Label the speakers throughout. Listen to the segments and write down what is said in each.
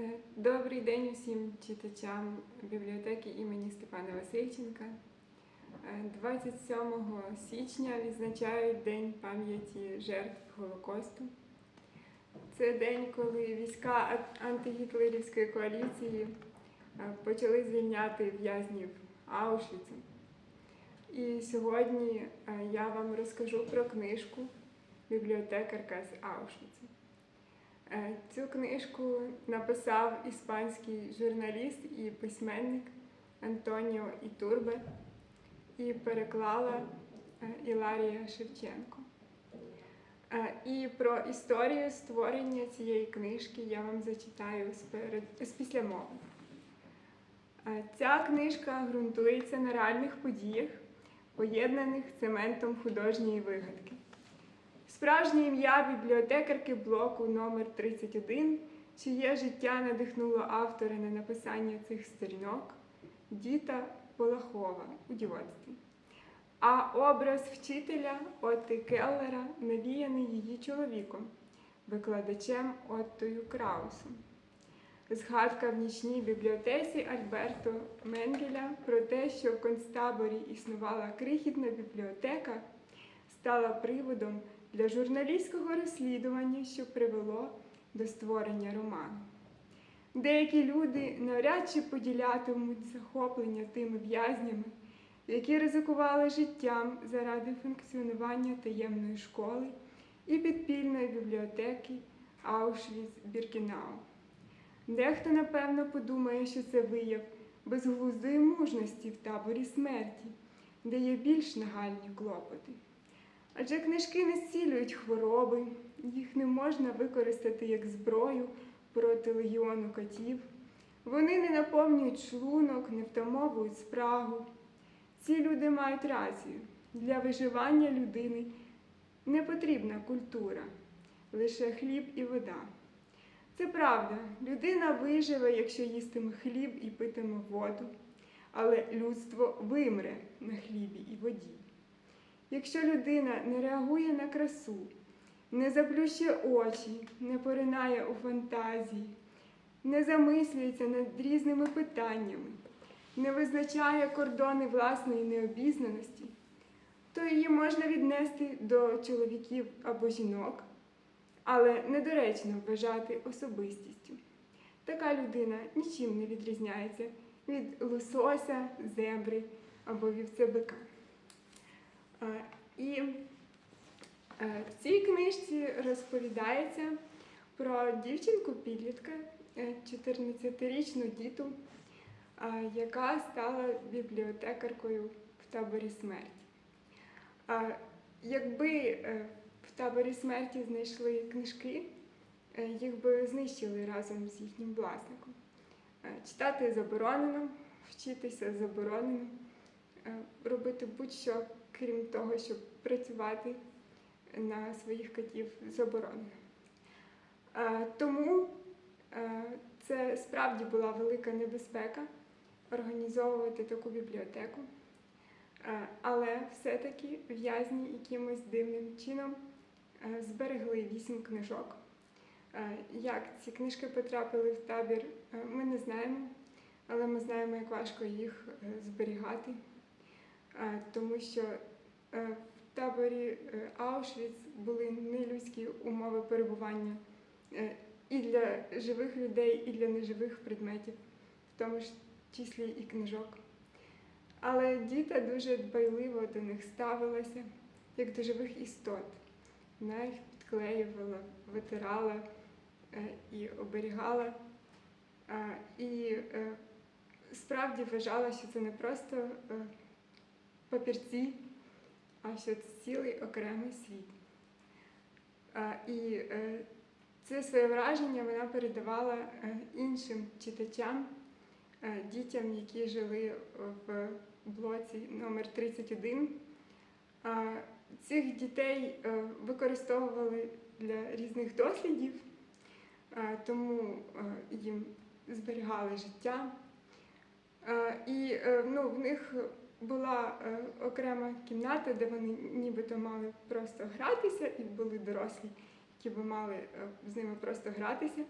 Speaker 1: Е, Добрий день усім читачам бібліотеки імені Степана Васильченка. Е, 27 січня відзначають День пам'яті жертв Голокосту. Це день, коли війська антигітлерівської коаліції е, почали звільняти в'язнів Аушвіцу. І сьогодні е, я вам розкажу про книжку Бібліотекарка з Аушвіцу. Е, Цю книжку написав іспанський журналіст і письменник Антоніо Ітурбе і переклала е, Іларія Шевченко. Е, І про історію створення цієї книжки я вам зачитаю з післямови. Ця книжка ґрунтується на реальних подіях, поєднаних цементом художньої вигадки. Справжнє ім'я бібліотекарки блоку номер 31 чиє життя надихнуло автора на написання цих сторінок Діта Полахова у дівоцтві. А образ вчителя Отти Келлера навіяний її чоловіком, викладачем Оттою Краусом. Згадка в нічній бібліотеці Альберто Менгеля про те, що в концтаборі існувала крихітна бібліотека, стала приводом для журналістського розслідування, що привело до створення роману. Деякі люди навряд чи поділятимуть захоплення тими в'язнями, які ризикували життям заради функціонування таємної школи і підпільної бібліотеки Аушвіц-Біркінау. Дехто, напевно, подумає, що це вияв безглуздої мужності в таборі смерті, де є більш нагальні клопоти. Адже книжки не зцілюють хвороби, їх не можна використати як зброю проти легіону котів. Вони не наповнюють шлунок, не втамовують спрагу. Ці люди мають рацію. Для виживання людини не потрібна культура, лише хліб і вода. Це правда, людина виживе, якщо їстиме хліб і питиме воду, але людство вимре на хлібі і воді. Якщо людина не реагує на красу, не заплющує очі, не поринає у фантазії, не замислюється над різними питаннями, не визначає кордони власної необізнаності, то її можна віднести до чоловіків або жінок, але недоречно вважати особистістю. Така людина нічим не відрізняється від лосося, зебри або вівцебика. І е, в цій книжці розповідається про дівчинку-підлітка, е, 14-річну діту, е, яка стала бібліотекаркою в таборі смерті. Якби е, в таборі смерті знайшли книжки, їх би знищили разом з їхнім власником. Читати заборонено, вчитися заборонено, робити будь-що, крім того, щоб працювати на своїх котів заборонено. Тому е, це справді була велика небезпека організовувати таку бібліотеку. Е, Але все-таки в'язні якимось дивним чином е, зберегли вісім книжок. Як ці книжки потрапили в табір, ми не знаємо, але ми знаємо, як важко їх зберігати, тому що в таборі е, Аушвіц були нелюдські умови перебування е, і для живих людей, і для неживих предметів, в тому ж числі і книжок. Але діта дуже дбайливо до них ставилася, як до живих істот. Вона їх підклеювала, витирала е, і оберігала. Е, І е, справді вважала, що це не просто е, папірці, а що це цілий окремий світ. І е, це своє враження вона передавала е, іншим читачам, е, дітям, які жили в блоці номер 31. Цих дітей використовували для різних дослідів, тому їм зберігали життя. І ну, в них була е, окрема кімната, де вони нібито мали просто гратися, і були дорослі, які би мали е, з ними просто гратися.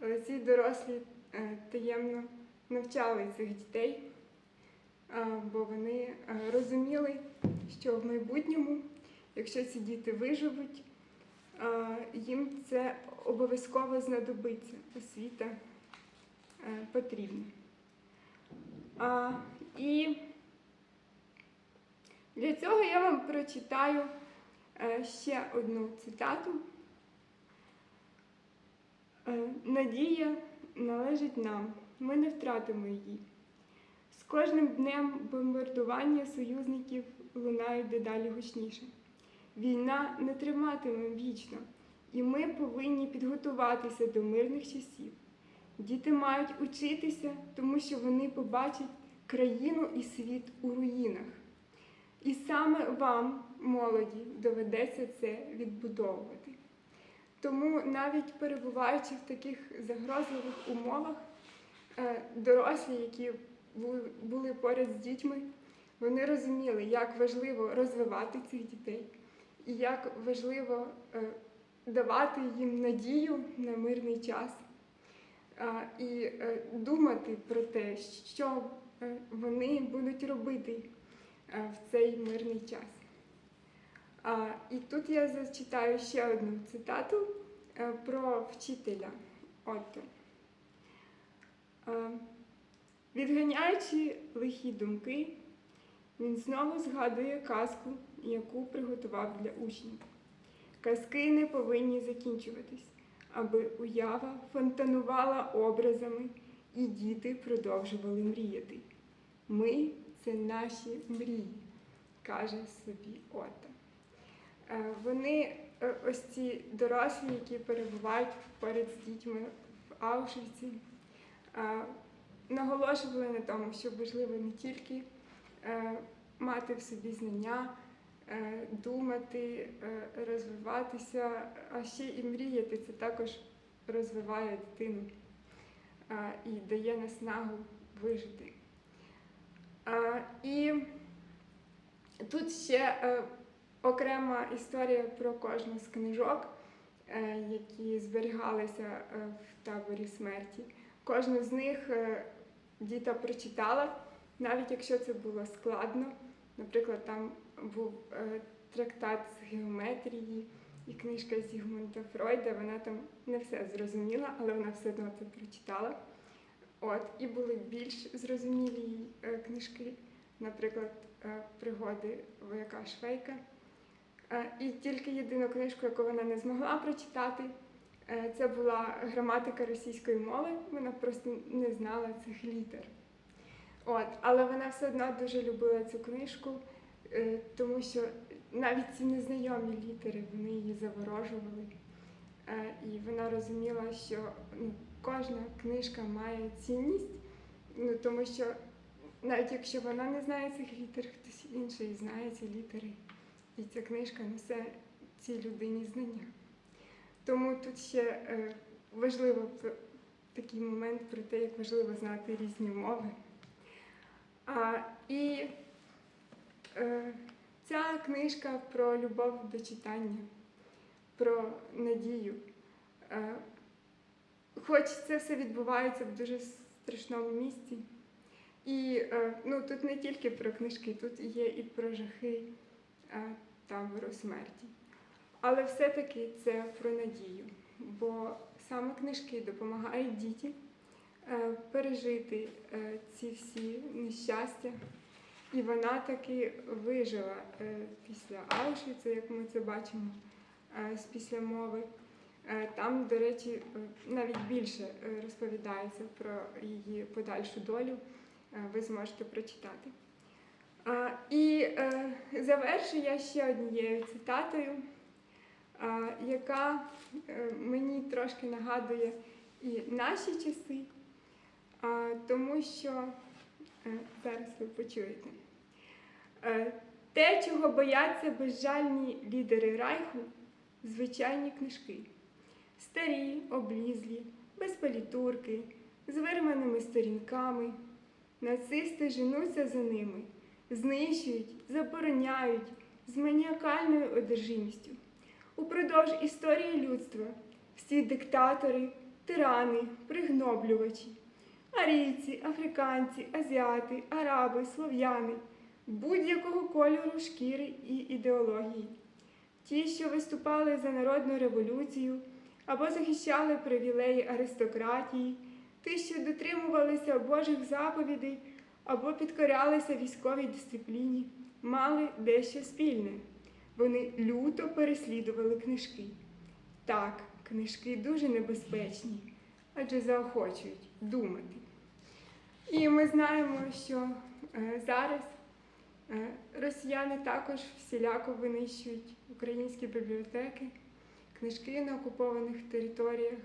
Speaker 1: Але ці дорослі е, таємно навчали цих дітей, е, бо вони е, розуміли, що в майбутньому, якщо ці діти виживуть, е, їм це обов'язково знадобиться. Освіта е, потрібна. А, і для цього я вам прочитаю е, ще одну цитату. Е, Надія належить нам, ми не втратимо її. З кожним днем бомбардування союзників лунають дедалі гучніше. Війна не триватиме вічно, і ми повинні підготуватися до мирних часів. Діти мають учитися, тому що вони побачать країну і світ у руїнах. І саме вам, молоді, доведеться це відбудовувати. Тому навіть перебуваючи в таких загрозливих умовах, е, дорослі, які були- поряд з дітьми, вони розуміли, як важливо розвивати цих дітей і як важливо е, давати їм надію на мирний час і е, думати про те, що вони будуть робити в цей мирний час. І тут я зачитаю ще одну цитату е, про вчителя Отто. Е, Відганяючи лихі думки, він знову згадує казку, яку приготував для учнів. Казки не повинні закінчуватись, аби уява фонтанувала образами, і діти продовжували мріяти. Ми це наші мрії, каже собі Отто. Е, Вони, е, ось ці дорослі, які перебувають поряд з дітьми в Аушвіці, е, наголошували на тому, що важливо не тільки мати в собі знання, думати, розвиватися, а ще і мріяти. Це також розвиває дитину і дає наснагу вижити. І тут ще е, окрема історія про кожну з книжок, е, які зберігалися е, в таборі смерті. Кожну з них діта прочитала, навіть якщо це було складно. Наприклад, там був трактат з геометрії і книжка Зігмунда Фройда. Вона там не все зрозуміла, але вона все одно це прочитала. От, і були більш зрозумілі е, книжки, наприклад, е, пригоди вояка Швейка. Е, і тільки єдину книжку, яку вона не змогла прочитати, це була граматика російської мови. Вона просто не знала цих літер. От, але вона все одно дуже любила цю книжку, тому що навіть ці незнайомі літери вони її заворожували. Е, І вона розуміла, що ну, кожна книжка має цінність, ну, тому що навіть якщо вона не знає цих літер, хтось інший знає ці літери. І ця книжка несе цій людині знання. Тому тут ще е, важливо такий момент про те, як важливо знати різні мови. А, і е, ця книжка про любов до читання, про надію. Е, хоч це все відбувається в дуже страшному місці. І е, ну, тут не тільки про книжки, тут є і про жахи е, табору смерті. Але все-таки це про надію, бо саме книжки допомагають дітям пережити ці всі нещастя. І вона таки вижила після Аушвіцу, як ми це бачимо з післямови. Е, Там, до речі, е, навіть більше е, розповідається про її подальшу долю. Е, Ви зможете прочитати. І е, завершу я ще однією цитатою, яка е, мені трошки нагадує і наші часи, тому що е, зараз ви почуєте. Е, Те, чого бояться безжальні лідери Райху, звичайні книжки. Старі, облізлі, без палітурки, з вирваними сторінками. Нацисти женуться за ними, знищують, забороняють з маніакальною одержимістю. Упродовж історії людства всі диктатори, тирани, пригноблювачі, арійці, африканці, азіати, араби, слов'яни, будь-якого кольору шкіри і ідеології. Ті, що виступали за народну революцію або захищали привілеї аристократії, ті, що дотримувалися Божих заповідей або підкорялися військовій дисципліні, мали дещо спільне. Вони люто переслідували книжки. Так, книжки дуже небезпечні, адже заохочують думати. І ми знаємо, що е, зараз е, росіяни також всіляко винищують українські бібліотеки, книжки на окупованих територіях,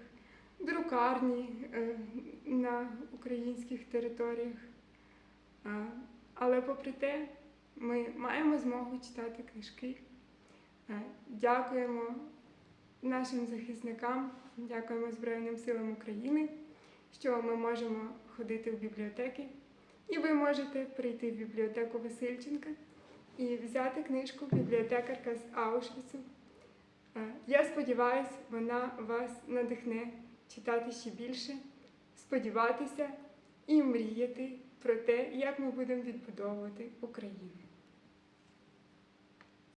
Speaker 1: друкарні е, на українських територіях. Але попри те, ми маємо змогу читати книжки. Е, Дякуємо нашим захисникам, дякуємо Збройним силам України, що ми можемо ходити в бібліотеки. І ви можете прийти в бібліотеку Васильченка і взяти книжку бібліотекарка з Аушвіцу. Е, Я сподіваюся, вона вас надихне читати ще більше, сподіватися і мріяти про те, як ми будемо відбудовувати Україну.